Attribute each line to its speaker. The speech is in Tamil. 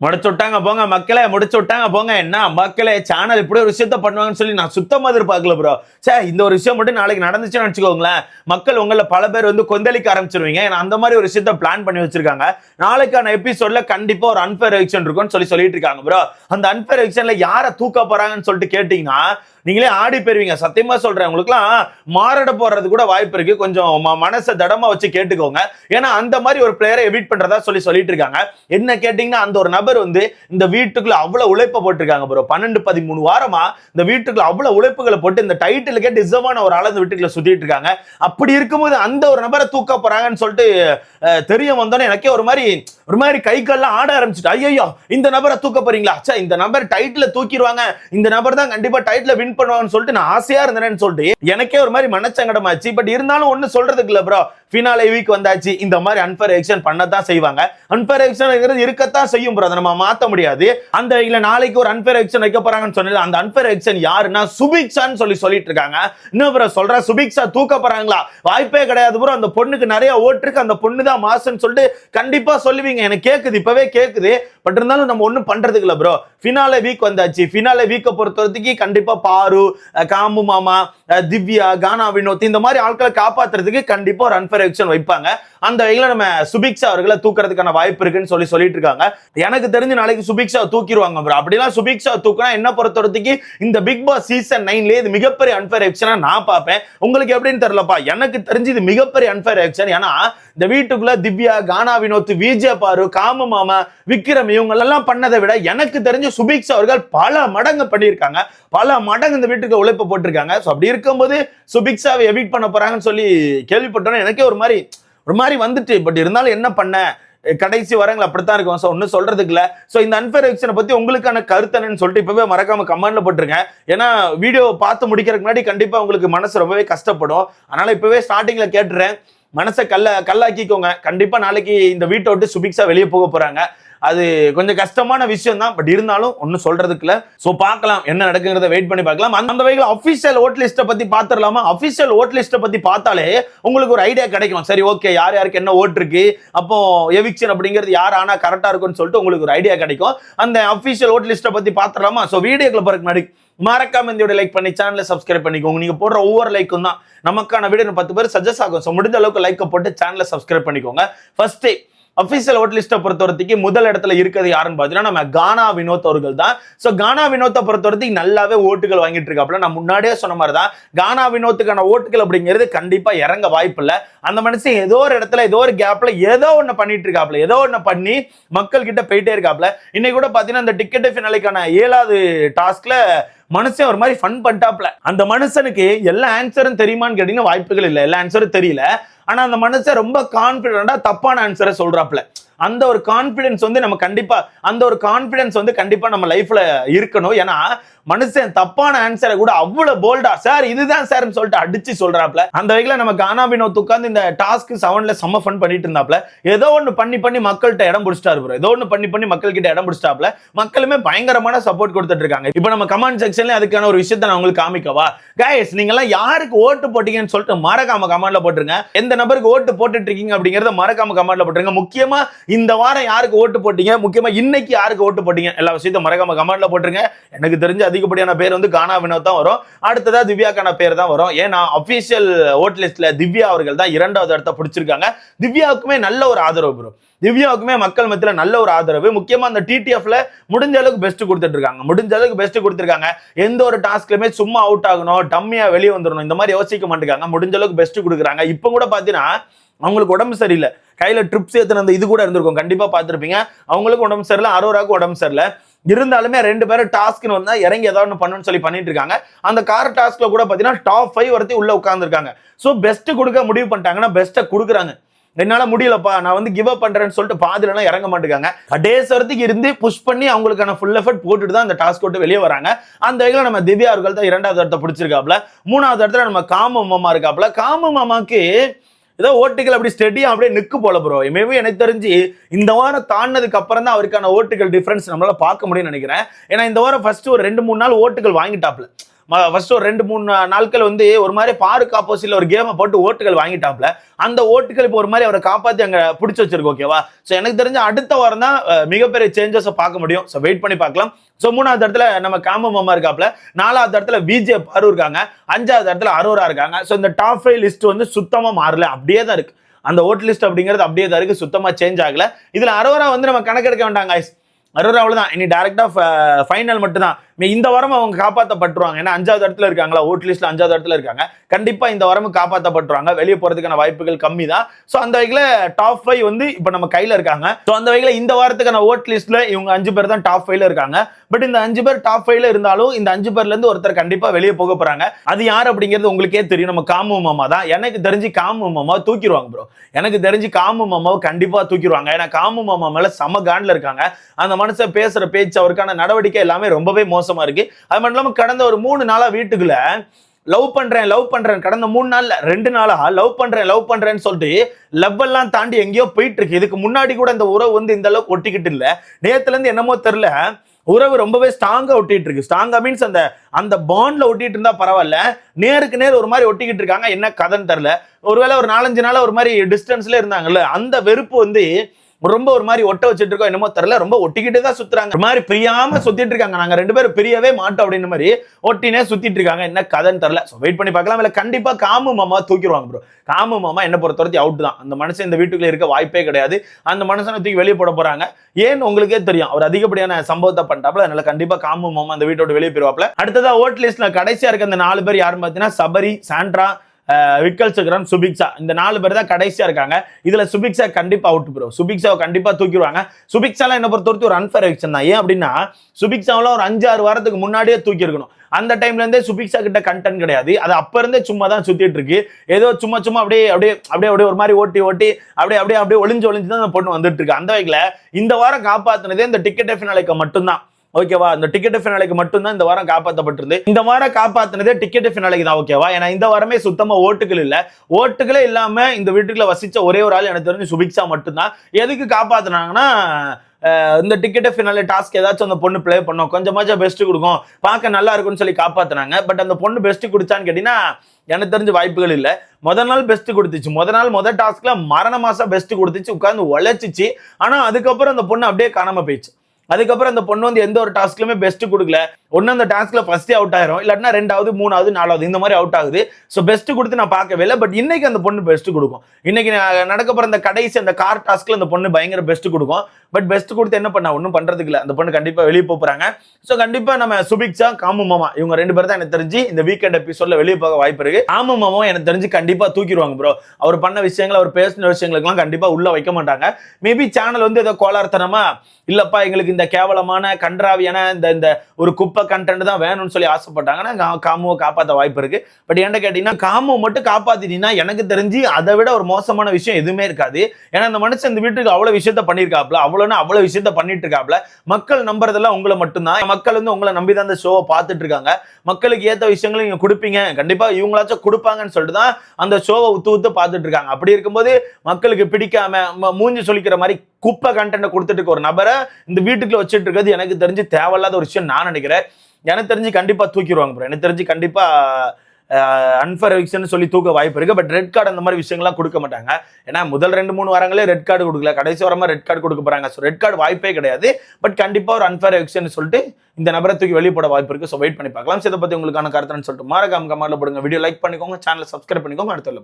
Speaker 1: முடிச்சு விட்டாங்க போங்க மக்களை முடிச்சு விட்டாங்க போங்க. என்ன மக்களே சேனல் இப்படி ஒரு விஷயத்த பண்ணுவாங்கன்னு சொல்லி நான் சுத்தமாக எதிர்பார்க்கல ப்ரோ சே இந்த ஒரு விஷயம் மட்டும் நாளைக்கு நடந்துச்சுன்னு வச்சுக்கோங்களேன். மக்கள் உங்களில் பல பேர் வந்து கொந்தளிக்க ஆரம்பிச்சிருவீங்க. ஏன்னா அந்த மாதிரி ஒரு விஷயத்த பிளான் பண்ணி வச்சிருக்காங்க. நாளைக்கான எபிசோட்ல கண்டிப்பாக ஒரு அன்பேர் எவிக்ஷன் இருக்கும்னு சொல்லி சொல்லிட்டு இருக்காங்க ப்ரோ அந்த அன்பேர் எவிக்ஷன்ல யாரை தூக்க போறாங்கன்னு சொல்லிட்டு கேட்டீங்கன்னா நீங்களே ஆடி போயிருவீங்க. சத்தியமா சொல்றேன் உங்களுக்குலாம் மாறட போறது கூட வாய்ப்பு இருக்கு. கொஞ்சம் ம- மனசை தடமா வச்சு கேட்டுக்கோங்க. ஏன்னா அந்த மாதிரி ஒரு பிளேயரை எவிட் பண்றதா சொல்லி சொல்லிட்டு இருக்காங்க. என்ன கேட்டீங்கன்னா அந்த ஒரு நபர் வந்து இந்த வீட்டுக்குள்ள அவ்வளவு உழைப்ப போட்டிருக்காங்க ப்ரோ பன்னெண்டு பதிமூணு வாரமா இந்த வீட்டுக்குள்ள அவ்வளவு உழைப்புகளை போட்டு இந்த டைட்டிலுக்கே டிசர்வான ஒரு ஆள் இந்த வீட்டுக்குள்ள சுத்திட்டு இருக்காங்க. அப்படி இருக்கும்போது அந்த ஒரு நபரை தூக்க போறாங்கன்னு சொல்லிட்டு தெரிய வந்தோன்னே எனக்கே ஒரு மாதிரி ஒரு மாதிரி கை கால்லாம் ஆட ஆரம்பிச்சுட்டு ஐயோ இந்த நபரை தூக்க போறீங்களா? அச்சா இந்த நபர் டைட்டில தூக்கிடுவாங்க. இந்த நபர் தான் கண்டிப்பா டைட்டில வின் பண்ணுவாங்கன்னு சொல்லிட்டு நான் ஆசையா இருந்தேன்னு சொல்லிட்டு எனக்கே ஒரு மாதிரி மனச்சங்கடமாச்சு. பட் இருந்தாலும் ஒன்னு சொல்றதுக்கு இல்ல ப்ரோ ஃபினாலே வீக் வந்தாச்சு. இந்த மாதிரி அன்பேர் எக்ஷன் பண்ணத்தான் செய்வாங்க. அன்பேர் எக்ஷன் இருக்கத்தான் செய்யும் ப்ரோ அதை நம்ம மாத்த முடியாது. அந்த இல்ல நாளைக்கு ஒரு அன்பேர் எக்ஷன் வைக்க போறாங்கன்னு சொன்னது அந்த அன்பேர் எக்ஷன் யாருன்னா சுபிக்ஷான்னு சொல்லி சொல்லிட்டு இருக்காங்க. இன்னும் ப்ரோ சொல்ற? சுபிக்ஷா தூக்க போறாங்களா? வாய்ப்பே கிடையாது ப்ரோ அந்த பொண்ணுக்கு நிறைய ஓட்டிருக்கு அந்த பொண்ணு தான் மாசுன்னு சொல்லிட்டு கண்டிப்பா சொல்லுவீங்க. எனக்கு கேக்குது இப்பவே கேக்குது. பட் இருந்தாலும் நம்ம ஒண்ணும் பண்றதுக்கு இல்ல ப்ரோ ஃபினாலே வீக் வந்தாச்சு. ஃபினாலே வீக்கை பொறுத்தவரைக்கு கண்டிப்பா பாரு காம்பு காமு மாமா திவ்யா கானா வினோத் இந்த மாதிரி ஆட்களை காப்பாத்துறதுக்கு கண்டிப்பா ஒரு அன்பர் எக்ஷன் வைப்பாங்க. அந்த வகையில் நம்ம சுபிக்ஷா அவர்களை தூக்குறதுக்கான வாய்ப்பு இருக்குன்னு சொல்லி சொல்லிட்டு இருக்காங்க. எனக்கு தெரிஞ்சு நாளைக்கு சுபிக்ஷா தூக்கிடுவாங்க ப்ரோ அப்படிலாம் சுபிக்ஷா தூக்குனா என்ன பொறுத்தவரத்துக்கு இந்த பிக் பாஸ் சீசன் நைன்லேயே இது மிகப்பெரிய அன்பேர் எக்ஷனா நான் பார்ப்பேன். உங்களுக்கு எப்படின்னு தெரியலப்பா. எனக்கு தெரிஞ்சு இது மிகப்பெரிய அன்பேர் எக்ஷன் ஏன்னா இந்த வீட்டுக்குள்ள திவ்யா கானா வினோத் விஜய பாரு காம மாமா விக்ரம் இவங்க எல்லாம் பண்ணதை விட எனக்கு தெரிஞ்சு சுபிக்ஸ் அவர்கள் பல மடங்கு பண்ணியிருக்காங்க. பல மடங்கு இந்த வீட்டுக்கு உழைப்பு போட்டிருக்காங்க. ஸோ அப்படி இருக்கும்போது சுபிக்ஸாவை எவிட் பண்ண போறாங்கன்னு சொல்லி கேள்விப்பட்டோன்னே எனக்கே ஒரு மாதிரி ஒரு மாதிரி வந்துட்டு. பட் இருந்தாலும் என்ன பண்ண? கடைசி வரங்கள் அப்படித்தான் இருக்கும். ஸோ ஒன்றும் சொல்றதுக்கு இல்லை. ஸோ இந்த அன்பேர் எக்ஷனை பற்றி உங்களுக்கான கருத்து என்னன்னு சொல்லிட்டு இப்பவே மறக்காம கமெண்ட்ல போட்டுருங்க ஏன்னா வீடியோ பார்த்து முடிக்கிறதுக்கு முன்னாடி கண்டிப்பாக உங்களுக்கு மனசு ரொம்பவே கஷ்டப்படும். அதனால இப்பவே ஸ்டார்டிங்ல கேட்டுறேன். மனசை கல்ல கல்லாக்கிக்கோங்க. கண்டிப்பாக நாளைக்கு இந்த வீட்டை விட்டு சுபிக்ஸாக வெளியே போக போகிறாங்க அது கொஞ்சம் கஷ்டமான விஷயம் தான். பட் இருந்தாலும் ஒன்றும் சொல்றதுக்கு ஸோ பார்க்கலாம் என்ன நடக்குங்கிறத வெயிட் பண்ணி பார்க்கலாம். அந்த அந்த வகையில் அஃபிஷியல் ஓட் லிஸ்ட்டை பற்றி பார்த்துடலாமா? அஃபிஷியல் ஓட் லிஸ்ட்டை பற்றி பார்த்தாலே உங்களுக்கு ஒரு ஐடியா கிடைக்கும். சரி ஓகே யார் யாருக்கு என்ன ஓட் இருக்கு? அப்போ எவிக்ஷன் அப்படிங்கிறது யார் ஆனால் கரெக்டாக இருக்கும்னு சொல்லிட்டு உங்களுக்கு ஒரு ஐடியா கிடைக்கும். அந்த அஃபிஷியல் ஓட் லிஸ்ட்டை பற்றி பார்த்துடலாமா? ஸோ வீடியோக்குள்ள போறதுக்கு முன்னாடி மறக்காம இந்த லைக் பண்ணி சேனலை சப்ஸ்கிரைப் பண்ணிக்கோங்க. நீங்க போடுற ஒவ்வொரு லைக்கும் தான் நமக்கான வீடியோ பத்து பேர் சஜஸ்ட் ஆகும். ஸோ முடிஞ்ச அளவுக்கு லைக்கை போட்டு சேனலை சப்ஸ்கிரைப் பண்ணிக்கோங்க. ஃபர்ஸ்ட் அஃபீஷியல் ஓட் லிஸ்ட்டை பொறுத்த வரைக்கும் முதல் இடத்துல இருக்கிறது யாருன்னு பார்த்தீங்கன்னா நம்ம கானா வினோத் அவர்கள் தான். ஸோ கானா வினோத்தை பொறுத்த வரைக்கும் நல்லாவே ஓட்டுகள் வாங்கிட்டு இருக்காப்புல. நான் முன்னாடியே சொன்ன மாதிரி தான் கானா வினோத்துக்கான ஓட்டுகள் அப்படிங்கிறது கண்டிப்பாக இறங்க வாய்ப்பு இல்லை. அந்த மனுஷன் ஏதோ ஒரு இடத்துல ஏதோ ஒரு கேப்பில் ஏதோ ஒன்று பண்ணிட்டு இருக்காப்புல. ஏதோ ஒன்று பண்ணி மக்கள் கிட்ட போயிட்டே இருக்காப்புல. இன்னைக்கு கூட பார்த்தீங்கன்னா இந்த டிக்கெட் ஃபினாலிக்கான ஏழாவது டாஸ்கில் மனுஷன் ஒரு மாதிரி ஃபன் பண்ணிட்டாப்ல அந்த மனுஷனுக்கு எல்லா ஆன்சரும் தெரியுமான்னு கேட்டீங்கன்னா வாய்ப்புகள் இல்லை. எல்லா ஆன்சரும் தெரியல. ஆனா அந்த மனுஷன் ரொம்ப கான்பிடண்டா தப்பான ஆன்சரை சொல்றாப்ல அந்த ஒரு கான்ஃபிடன்ஸ் வந்து நம்ம கண்டிப்பா அந்த ஒரு கான்ஃபிடன்ஸ் வந்து கண்டிப்பா நம்ம லைஃப்ல இருக்கணும். ஏன்னா மனுஷன் தப்பான ஆன்சரை கூட அவ்வளவு போல்டா சார் இதுதான் சார்னு சொல்லிட்டு அடிச்சு சொல்றாப்ல அந்த வகையில நம்ம கானா வினோத் உட்காந்து இந்த டாஸ்க் செவன்ல செம்ம ஃபன் பண்ணிட்டு இருந்தாப்ல ஏதோ ஒண்ணு பண்ணி பண்ணி மக்கள்கிட்ட இடம் பிடிச்சிட்டாரு ப்ரோ ஏதோ ஒண்ணு பண்ணி பண்ணி மக்கள் கிட்ட இடம் பிடிச்சிட்டாப்ல மக்களுமே பயங்கரமான சப்போர்ட் கொடுத்துட்டு இருக்காங்க. இப்போ நம்ம கமெண்ட் செக்ஷன்ல அதுக்கான ஒரு விஷயத்தை நான் உங்களுக்கு காமிக்கவா? கைஸ் நீங்க எல்லாம் யாருக்கு ஓட்டு போட்டீங்கன்னு சொல்லிட்டு மறக்காம கமெண்ட்ல போட்டுருங்க. எந்த நபருக்கு ஓட்டு போட்டுட்டு இருக்கீங்க அப்படிங்கறத மறக்காம கமெண்ட்ல போட்டுருங்க. முக்கியமா இந்த வாரம் யாருக்கு ஓட்டு போட்டீங்க? முக்கியமா இன்னைக்கு யாருக்கு ஓட்டு போட்டீங்க? எல்லா விஷயத்தையும் மறக்காம கமெண்ட்ல போட்டுருங்க. எனக்கு தெரிஞ்ச அதிகப்படியான பேர் வந்து கானா வினோத் தான் வரும். அடுத்ததா திவ்யாக்கான பேர் தான் வரும். ஏன்னா அபிஷியல் ஓட் லிஸ்ட்ல திவ்யா அவர்கள் தான் இரண்டாவது இடத்த பிடிச்சிருக்காங்க. திவ்யாவுக்குமே நல்ல ஒரு ஆதரவு பெறும் திவ்யாவுக்குமே மக்கள் மத்தியில் நல்ல ஒரு ஆதரவு. முக்கியமாக அந்த டிடிஎஃப்ல முடிஞ்ச அளவுக்கு பெஸ்ட் கொடுத்துட்டு இருக்காங்க. முடிஞ்ச அளவுக்கு பெஸ்ட் கொடுத்துருக்காங்க. எந்த ஒரு டாஸ்க்லையுமே சும்மா அவுட் ஆகணும் டம்மியாக வெளியே வந்துடணும் இந்த மாதிரி யோசிக்க மாட்டேங்காங்க முடிஞ்ச அளவுக்கு பெஸ்ட் கொடுக்குறாங்க. இப்போ கூட பார்த்தீங்கன்னா அவங்களுக்கு உடம்பு சரியில்லை. கையில் ட்ரிப்ஸ் ஏற்றுன அந்த இது கூட இருந்திருக்கும். கண்டிப்பாக பார்த்துருப்பீங்க. அவங்களுக்கு உடம்பு சரியில்லை அரோராக்கு உடம்பு சரியில்லை. இருந்தாலுமே ரெண்டு பேரும் டாஸ்க்னு வந்தால் இறங்கி ஏதாவது ஒன்று பண்ணணும்னு சொல்லி பண்ணிட்டு இருக்காங்க. அந்த கார் டாஸ்க்கில் கூட பார்த்தீங்கன்னா டாப் ஃபைவ் வரைக்கும் உள்ளே உட்காந்துருக்காங்க ஸோ பெஸ்ட்டு கொடுக்க முடிவு பண்ணிட்டாங்கன்னா பெஸ்ட்டை கொடுக்குறாங்க. என்னால் முடியலப்பா நான் வந்து கிவ் அப் பண்ணுறேன்னு சொல்லிட்டு பாதிலலாம் இறங்க மாட்டேங்காங்க. கடைசரத்துக்கு இருந்து புஷ் பண்ணி அவங்களுக்கான ஃபுல் எஃபர்ட் போட்டுட்டு தான் அந்த டாஸ்க் விட்டு வெளியே வராங்க. அந்த வகையில் நம்ம திவ்யா அவர்கள் தான் இரண்டாவது இடத்த பிடிச்சிருக்காப்ல மூணாவது இடத்துல நம்ம காம மாமா இருக்காப்ல காம மாமாக்கு ஏதோ ஓட்டுகள் அப்படி ஸ்டெடியாக அப்படியே நிக்கு போல ப்ரோ மேபி எனக்கு தெரிஞ்சு இந்த வாரம் தாண்டினதுக்கு அப்புறம் தான் அவருக்கான ஓட்டுகள் டிஃப்ரென்ஸ் நம்மளால பார்க்க முடியும்னு நினைக்கிறேன். ஏன்னா இந்த வாரம் ஃபர்ஸ்ட் ஒரு ரெண்டு மூணு நாள் ஓட்டுகள் வாங்கிட்டாப்ல ஃபர்ஸ்ட் ஒரு ரெண்டு மூணு நாட்கள் வந்து ஒரு மாதிரி பாருக்கு ஆப்போசிட்ல ஒரு கேமை போட்டு ஓட்டுகள் வாங்கிட்டாப்ல அந்த ஓட்டுகள் இப்போ ஒரு மாதிரி அவரை காப்பாத்தி அங்க பிடிச்சி வச்சிருக்கு ஓகேவா ஸோ எனக்கு தெரிஞ்ச அடுத்த வாரம் தான் மிகப்பெரிய சேஞ்சஸை பார்க்க முடியும். ஸோ வெயிட் பண்ணி பார்க்கலாம். ஸோ மூணாவது இடத்துல நம்ம காம மாமா இருக்காப்ல நாலாவது இடத்துல விஜே பாரு இருக்காங்க. அஞ்சாவது இடத்துல அரோரா இருக்காங்க. ஸோ இந்த டாப் ஃபைவ் லிஸ்ட் வந்து சுத்தமா மாறல. அப்படியே தான் இருக்கு. அந்த ஓட் லிஸ்ட் அப்படிங்கிறது அப்படியே தான் இருக்கு. சுத்தமா சேஞ்ச் ஆகல. இதுல அரோரா வந்து நம்ம கணக்கெடுக்க வேண்டாங்க guys அரோரா இனி டேரக்டா ஃபைனல் மட்டும்தான். இந்த வாரம் அவங்க காப்பாற்றப்பட்டுருவாங்க ஏன்னா அஞ்சாவது இடத்துல இருக்காங்களா? ஓட் லிஸ்ட்ல அஞ்சாவது இடத்துல இருக்காங்க. கண்டிப்பாக இந்த வாரமும் காப்பாற்றப்பட்டுருவாங்க வெளியே போகிறதுக்கான வாய்ப்புகள் கம்மி தான் ஸோ அந்த வகையில் டாப் ஃபைவ் வந்து இப்போ நம்ம கையில் இருக்காங்க. ஸோ அந்த வகையில் இந்த வாரத்துக்கான ஓட் லிஸ்ட்ல இவங்க அஞ்சு பேர் தான் டாப் ஃபைவ்ல இருக்காங்க. பட் இந்த அஞ்சு பேர் டாப் ஃபைவ்ல இருந்தாலும் இந்த அஞ்சு பேர்லேருந்து ஒருத்தர் கண்டிப்பாக வெளியே போக போகிறாங்க அது யார் அப்படிங்கிறது உங்களுக்கே தெரியும். நம்ம காமு மாமா தான். எனக்கு தெரிஞ்சு காமு மாமா தூக்கிடுவாங்க ப்ரோ எனக்கு தெரிஞ்சு காமு மாமாவை கண்டிப்பாக தூக்கிடுவாங்க. ஏன்னா காமு மாமா மேலே செம காண்டில் இருக்காங்க. அந்த மனுஷன் பேசுற பேச்சு அவருக்கான நடவடிக்கை எல்லாமே ரொம்பவே மோசமா இருக்கு. அது மட்டும் இல்லாமல் கடந்த ஒரு மூணு நாளா வீட்டுக்குள்ள லவ் பண்றேன் லவ் பண்றேன். கடந்த மூணு நாள்ல ரெண்டு நாளா லவ் பண்றேன் லவ் பண்றேன்னு சொல்லிட்டு லவ் எல்லாம் தாண்டி எங்கேயோ போயிட்டு இருக்கு. இதுக்கு முன்னாடி கூட இந்த உறவு வந்து இந்த அளவுக்கு ஒட்டிக்கிட்டு இல்லை. நேத்துல இருந்து என்னமோ தெரில உறவு ரொம்பவே ஸ்ட்ராங்கா ஒட்டிட்டு இருக்கு. ஸ்ட்ராங்கா மீன்ஸ் அந்த அந்த பாண்ட்ல ஒட்டிட்டு இருந்தா பரவாயில்ல. நேருக்கு நேர் ஒரு மாதிரி ஒட்டிக்கிட்டு இருக்காங்க. என்ன கதைன்னு தெரில ஒருவேளை ஒரு நாலஞ்சு நாளாக ஒரு மாதிரி டிஸ்டன்ஸ்ல இருந்தாங்கல்ல அந்த வெறுப்பு வந்து ரொம்ப ஒரு மாதிரி ஒட்ட வச்சுட்டு இருக்கோம் என்னமோ தெரியல. ரொம்ப ஒட்டிக்கிட்டு தான் சுத்துறாங்க. ஒரு மாதிரி பிரியாம சுத்திட்டு இருக்காங்க. நாங்க ரெண்டு பேரும் பிரியவே மாட்டோம் அப்படின்னு மாதிரி ஒட்டினே சுத்திட்டு இருக்காங்க. என்ன கதைன்னு தெரியல. ஸோ வெயிட் பண்ணி பார்க்கலாம். இல்லை கண்டிப்பா காமு மாமா தூக்கிடுவாங்க ப்ரோ காமு மாமா என்ன பொறுத்தவரைக்கும் அவுட் தான். அந்த மனுஷன் இந்த வீட்டுக்குள்ள இருக்க வாய்ப்பே கிடையாது. அந்த மனுஷனை தூக்கி வெளியே போட போறாங்க. ஏன்னு உங்களுக்கே தெரியும். அவர் அதிகப்படியான சம்பவத்தை பண்ணிட்டாப்ல அதனால கண்டிப்பா காமு மாமா அந்த வீட்டோட வெளியே போயிருவாப்ல அடுத்ததா ஓட் லிஸ்ட்ல கடைசியா இருக்க அந்த நாலு பேர் யாருன்னு பார்த்தீங்கன்னா சபரி சாண்ட்ரா விக்கல் சக்கரம் சுபிக்ஷா. இந்த நாலு பேர் தான் கடைசியா இருக்காங்க. இதுல சுபிக்ஷா கண்டிப்பா அவுட் ப்ரோ சுபிக்ஷாவை கண்டிப்பா தூக்கிடுவாங்க. சுபிக்ஷாலாம் என்ன பொறுத்த வரைக்கும் ஒரு அன்ஃபேர் எக்ஷன் தான். ஏன் அப்படின்னா சுபிக்ஷாவெல்லாம் ஒரு அஞ்சாறு வாரத்துக்கு முன்னாடியே தூக்கியிருக்கணும். அந்த டைம்ல இருந்தே சுபிக்ஷா கிட்ட கண்டென்ட் கிடையாது. அது அப்ப இருந்தே சும்மா தான் சுத்திட்டு இருக்கு. ஏதோ சும்மா சும்மா அப்படியே அப்படியே அப்படியே அப்படியே ஒரு மாதிரி ஓட்டி ஓட்டி அப்படியே அப்படியே அப்படியே ஒளிஞ்சு ஒளிஞ்சு தான் அந்த பொண்ணு வந்துட்டு இருக்கு. அந்த வகையில இந்த வாரம் காப்பாத்துனதே இந்த டிக்கெட் ஃபினாலைக்கு மட்டும்தான். ஓகேவா? இந்த டிக்கெட் ஃபினாலைக்கு மட்டும்தான் இந்த வாரம் காப்பாற்றப்பட்டிருந்து இந்த வாரம் காப்பாத்தினதே டிக்கெட் ஃபினாலைக்கு தான் ஓகேவா? ஏன்னா இந்த வாரமே சுத்தமா ஓட்டுகள் இல்ல. ஓட்டுகளே இல்லாம இந்த வீட்டுக்குள்ள வசிச்ச ஒரே ஒரு ஆள் எனக்கு தெரிஞ்சு சுபிக்ஷா மட்டும்தான். எதுக்கு காப்பாத்தினாங்கன்னா இந்த டிக்கெட் ஃபினாலே டாஸ்க் ஏதாச்சும் அந்த பொண்ணு ப்ளே பண்ணோம். கொஞ்சமாச்சும் பெஸ்ட் கொடுக்கும். பார்க்க நல்லா இருக்கும்னு சொல்லி காப்பாத்தினாங்க. பட் அந்த பொண்ணு பெஸ்ட் கொடுத்தான்னு கேட்டீங்கன்னா எனக்கு தெரிஞ்ச வாய்ப்புகள் இல்லை. முத நாள் பெஸ்ட் கொடுத்துச்சு. முத நாள் முத டாஸ்க்ல மரண மாசம் பெஸ்ட் கொடுத்துச்சு. உட்காந்து உழைச்சிச்சு. ஆனா அதுக்கப்புறம் அந்த பொண்ணு அப்படியே காணாம போயிடுச்சு. அதுக்கப்புறம் அந்த பொண்ணு வந்து எந்த ஒரு டாஸ்க்லுமே பெஸ்ட் கொடுக்கல. ஒன்று அந்த டாஸ்க்ல ஃபர்ஸ்டே அவுட் ஆயிரும். இல்லாட்டினா ரெண்டாவது மூணாவது நாலாவது இந்த மாதிரி அவுட் ஆகுது. ஸோ பெஸ்ட் கொடுத்து நான் பார்க்கவே இல்லை. பட் இன்னைக்கு அந்த பொண்ணு பெஸ்ட் கொடுக்கும். இன்னைக்கு நான் நடக்க அந்த கடைசி அந்த கார் டாஸ்க்ல அந்த பொண்ணு பயங்கர பெஸ்ட் கொடுக்கும். பட் பெஸ்ட் கொடுத்து என்ன பண்ணா? ஒன்றும் பண்றதுக்கு இல்லை. அந்த பொண்ணு கண்டிப்பா வெளியே போகிறாங்க போறாங்க. ஸோ கண்டிப்பா நம்ம சுபிக்ஷா காமு மாமா இவங்க ரெண்டு பேரும் தான் எனக்கு தெரிஞ்சு இந்த வீக்கெண்ட் எபிசோட்ல வெளியே போக வாய்ப்பு இருக்கு. காமு மாமாவும் எனக்கு தெரிஞ்சு கண்டிப்பா தூக்கிடுவாங்க ப்ரோ அவர் பண்ண விஷயங்கள் அவர் பேசின விஷயங்களுக்கெல்லாம் கண்டிப்பா உள்ள வைக்க மாட்டாங்க. மேபி சேனல் வந்து ஏதோ கோளாறுத்தனமா இல்லப்பா எங்களுக்கு இந்த கேவலமான கன்றாவியான இந்த இந்த ஒரு குப்பை கண்டென்ட் தான் வேணும்னு சொல்லி ஆசைப்பட்டாங்கன்னா காமுவை காப்பாற்ற வாய்ப்பு இருக்கு. பட் என்ன கேட்டீங்கன்னா காமுவை மட்டும் காப்பாத்திட்டீங்கன்னா எனக்கு தெரிஞ்சு அதை விட ஒரு மோசமான விஷயம் எதுவுமே இருக்காது. ஏன்னா இந்த மனுஷன் இந்த வீட்டுக்கு அவ்வளவு விஷயத்த பண்ணியிருக்காப்ல அவ்வளோன்னு அவ்வளவு விஷயத்த பண்ணிட்டு இருக்காப்ல மக்கள் நம்புறதெல்லாம் உங்களை மட்டும்தான். மக்கள் வந்து உங்களை நம்பி தான் அந்த ஷோவை பார்த்துட்டு இருக்காங்க மக்களுக்கு ஏத்த விஷயங்களை நீங்க கொடுப்பீங்க. கண்டிப்பா இவங்களாச்சும் கொடுப்பாங்கன்னு சொல்லிட்டு தான் அந்த ஷோவை உத்து உத்து பார்த்துட்டு இருக்காங்க அப்படி இருக்கும்போது மக்களுக்கு பிடிக்காம மூஞ்சி சொல்லிக்கிற மாதிரி குப்பை கண்டென்ட் கொடுத்துட்டு இருக்க ஒரு நபரை இந்த வீட்டுக்குள்ள வச்சுட்டு இருக்கிறது எனக்கு தெரிஞ்சு தேவையில்லாத ஒரு விஷயம் நான் நினைக்கிறேன். எனக்கு தெரிஞ்சு கண்டிப்பா தூக்கிடுவாங்க ப்ரோ எனக்கு தெரிஞ்சு கண்டிப்பா அன்ஃபர் எவிக்ஷன் சொல்லி தூக்க வாய்ப்பு இருக்கு. பட் ரெட் கார்டு அந்த மாதிரி விஷயங்கள்லாம் கொடுக்க மாட்டாங்க. ஏன்னா முதல் ரெண்டு மூணு வாரங்களே ரெட் கார்டு கொடுக்கல. கடைசி வாரமா ரெட் கார்டு கொடுக்க போறாங்க. ஸோ ரெட் கார்டு வாய்ப்பே கிடையாது. பட் கண்டிப்பா ஒரு அன்ஃபர் எவிக்ஷன் சொல்லிட்டு இந்த நபரை தூக்கி வெளியே போட வாய்ப்பு இருக்கு. ஸோ வெயிட் பண்ணி பார்க்கலாம். ஸோ இதை பத்தி உங்களுக்கான கருத்துன்னு சொல்லிட்டு மாறக்காம கமெண்ட்ல போடுங்க. வீடியோ லைக் பண்ணிக்கோங்க. சேனல் சப்ஸ்கிரைப் பண்ணிக்கோங்க. அடுத்த